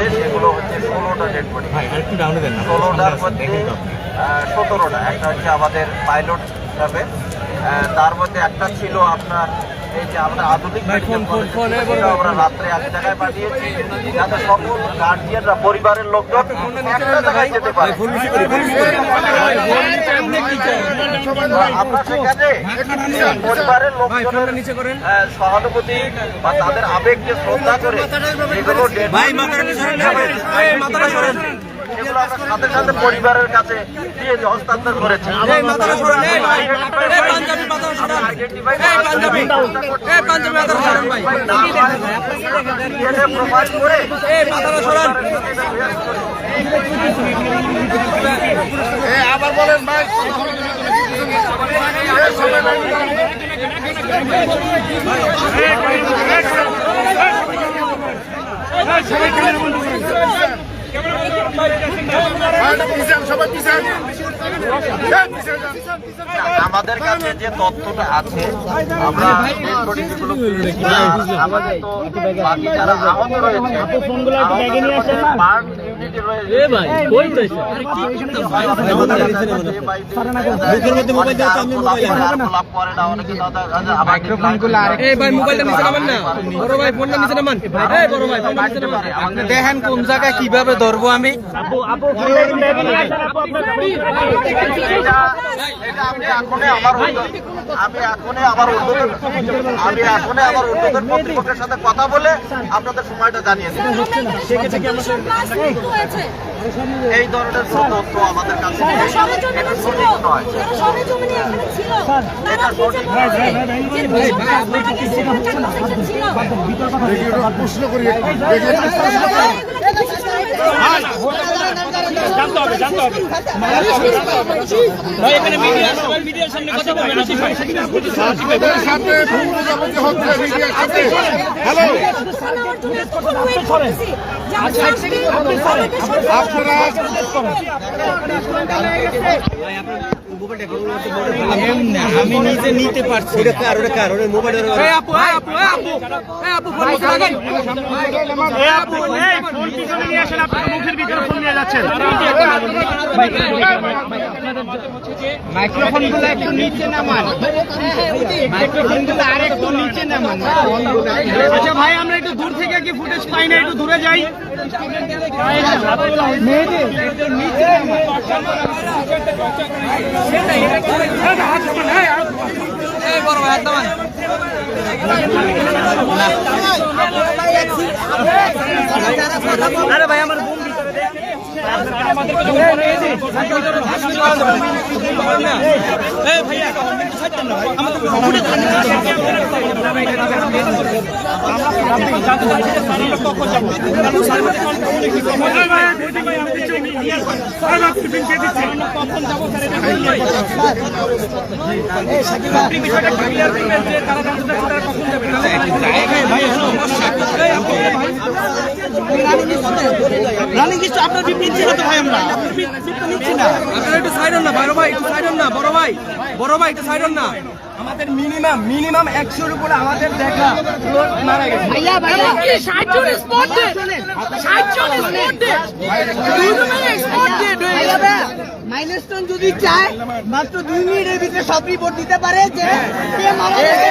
মধ্যে সেগুলো হচ্ছে ষোলোটা ডেড বডি দেন না। ষোলোটার মধ্যে। সতেরোটা। একটা হচ্ছে আমাদের পাইলট হিসাবে। তার মধ্যে একটা ছিল আপনার এই যে আমরা আধুনিক আমরা রাত্রে এক জায়গায় পাঠিয়েছি যাতে সকল গার্জিয়ানরা পরিবারের লোকজন একটা জায়গায় যেতে পারে। আমরা সেখানে পরিবারের লোকজনের সহানুভূতি বা তাদের আবেগকে শ্রদ্ধা করে এগুলো সেগুলো আমরা সাথে সাথে পরিবারের কাছে দিয়ে হস্তান্তর করেছি। আবার বলেন ভাই সবাই আমাদের কাছে যে তথ্যটা আছে আমরা আমাদের তো বাকি যারা আহত রয়েছে দেখেন কোন জায়গায় কীভাবে ধরবো আমি এটা এটা আমি এখনই আমার আমি এখনই আমার উদ্যোগের আমি এখনই আমার উদ্যোগের কর্তৃপক্ষের সাথে কথা বলে আপনাদের সময়টা জানিয়ে এই ধরনের তথ্য আমাদের কাছে প্রশ্ন করি মিডিয়ার হ্যালো আমি নিজে নিতে পারছি মুখের ভিতরে ফোন নিয়ে যাচ্ছেন মাইক্রোফোনগুলো একটু নিচে নামান মাইক্রোফোনগুলো আর একটু নিচে নামান আচ্ছা ভাই আমরা একটু দূর থেকে কি ফুটেজ পাই না একটু দূরে যাই এই বড় ভাই হাত নামান। আরে ভাই আমার বোন ভিতরে দে। এই ভাইয়া আমাদের ফুটেজ রানিং কিছু আপনার বিপিন ছিল তো ভাই আমরা নিচ্ছি না আপনারা একটু সাইড না বড় ভাই একটু সাইড না বড় ভাই বড় ভাই একটু সাইড না। আমাদের মিনিমাম মিনিমাম একশোর উপরে আমাদের দেখা। লোক মারা গেছে। ভাইয়া ভাইয়া মাইলস্টোন যদি চায় মাত্র দুই মিনিটের ভিতরে সব রিপোর্ট দিতে পারে যে মারা গেছে।